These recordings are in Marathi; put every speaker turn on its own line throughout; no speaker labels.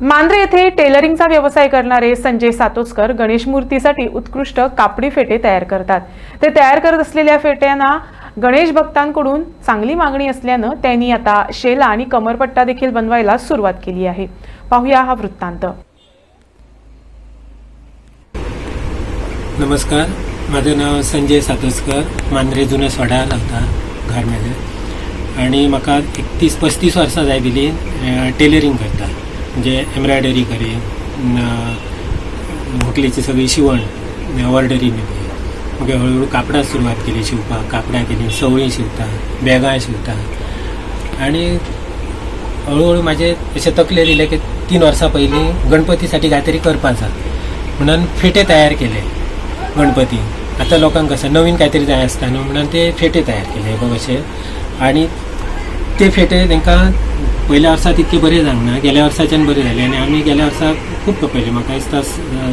मांद्रे येथे टेलरिंगचा व्यवसाय करणारे संजय सातोचकर गणेश मूर्तीसाठी उत्कृष्ट कापडी फेटे तयार करतात. ते तयार करत असलेल्या फेट्यांना गणेश भक्तांकडून चांगली मागणी असल्यानं त्यांनी आता शेला आणि कमरपट्टा देखील बनवायला सुरुवात केली आहे. पाहूया हा वृत्तांत.
नमस्कार. माझं नाव संजय सातोसकर. मांद्रे जुने सोडा रावता घाटमध्ये आणि म्हाका एकतीस पस्तीस वर्सां जाय दिली टेलरिंग करता म्हणजे एम्ब्रॉयडरी करी व्हंकलेची सगळी शिवण ऑर्डरी बी मग हळूहळू कापडां सुरवात केली शिवपाक. कापडां केली सवळी शिवता बॅगां शिवता. आणि हळूहळू माझे असे तकले दिले की तीन वर्सां पयलीं गणपतीसाठी काहीतरी करपाचा म्हणून फेटे तयार केले गणपती. आता लोकांक कसं नवीन काहीतरी जाय आसता न्हू म्हणून ते फेटे तयार केले बघ असे. आणि ते फेटे तांकां पयल्या वर्सा इतके बरे जावंक गेल्या वर्साच्यान बरे जाले आनी आमी गेल्या वर्सा खूब खपयले म्हाका दिसता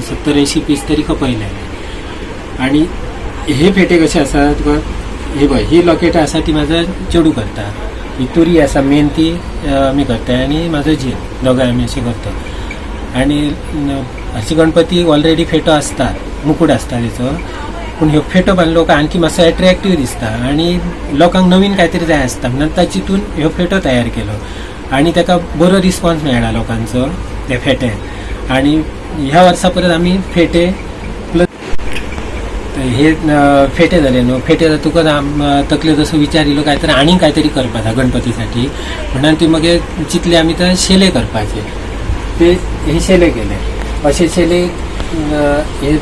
सत्तर ऐंशी पीस तरी खपयले आणि हे फेटे कसे आसा तुका हे पळय ही लॉकेटां आसा ती म्हाजो चेडू करता. ही तुरी आसा मेन ती आमी करता आनी म्हाजो जीव दोगांय आमी अशें करता आणि न- अशी गणपती ऑलरेडी फेटो असतात मुकुट आसता तेचो पूण ह्यो फेटो बांदलो लोक आणखी मातसो अट्रॅक्टीव दिसता आणि लोकांक नवीन काहीतरी जाय आसता म्हणून तातून ह्यो फेटो तयार केलो. आणि ताका बरो रिस्पॉन्स मेळ्ळा लोकांचो ते फेटे. आणि ह्या वर्सा परत आमी फेटे प्लस हे फेटे झाले न्हू फेटे जाता तुका तकले तकले जसं विचारिलो काय तरी आनीक काहीतरी करपाचा गणपतीसाठी. म्हणून ते मग चितले आमी तर शेले करपाचे. ते हे शेले केले. असे शेले हे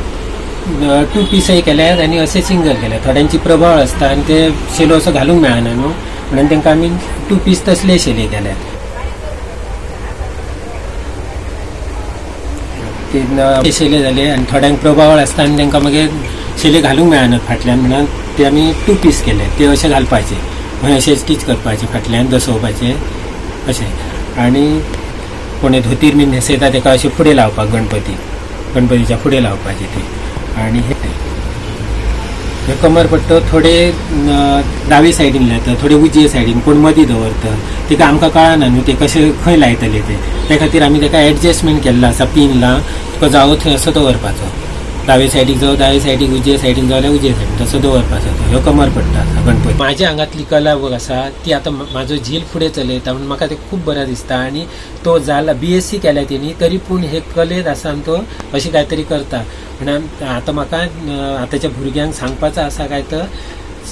टू पीसय केल्यात आणि असे सिंगल केले थोड्यांची प्रभाव असता आणि ते शेलो असं घालूंक मेळना न्हू म्हणून तांकां आमी टू पीस तसले शेले केल्यात. ते न- ते शेले झाले आणि थोड्यांक प्रभावळ आसता आनी तांकां मागीर शेले घालूंक मेळना फाटल्यान. म्हणून ते आमी टू पीस केले. ते अशे घालपाचे. मागीर अशे स्टीच करपाचे फाटल्यान दसोवपाचे. अशें. आणि कोणी धोतीर बीन न्हेसयता ताका अशें फुडें लावपाक गणपती. गणपतीच्या फुडें लावपाचे ते. आणि हे. हे कमरपट्ट थोडे न, दावे सायडीन लायतात थोडे उजये सायडीन कोण मदीं दवरता तिका आमकां कळना न्हू ते कशे खंय लायतले ते. त्या खातीर आमी ताका एडजस्टमेंट केल्लो आसा पिन ला तुका जावो थंय असो दवरपाचो डावे सायडीक जावं दावे सायडीक उजे सायडीक जावं जाल्यार उजये सायडीक तसो दवरपाचो जाता ह्यो कमर पडटा गणपती. म्हाज्या आंगातली कला बघ आसा ती आतां म्हाजो झील फुडें चलयता म्हणून म्हाका तें खूब बरें दिसता. आनी तो जाला बी एस सी केल्या तेणी तरी पूण हे कलेत आसा आनी तो कांय तरी करता. म्हणून आतां म्हाका आतांच्या भुरग्यांक सांगपाचो आसा काय तर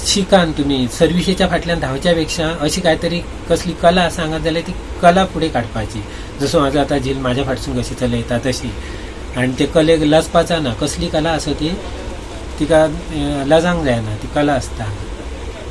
शिकान तुमी सर्विसेच्या फाटल्यान धांवच्या पेक्षा अशी काहीतरी कसली कला आसा जाल्यार ती कला फुडें काडपाची जसो म्हाजो आतां झील म्हाज्या फाटसून कशी चलयता तशी. आनी ते कलेक लजपाचा ना कसली कला आसा ती तिका लजांक जायना ती कला आसता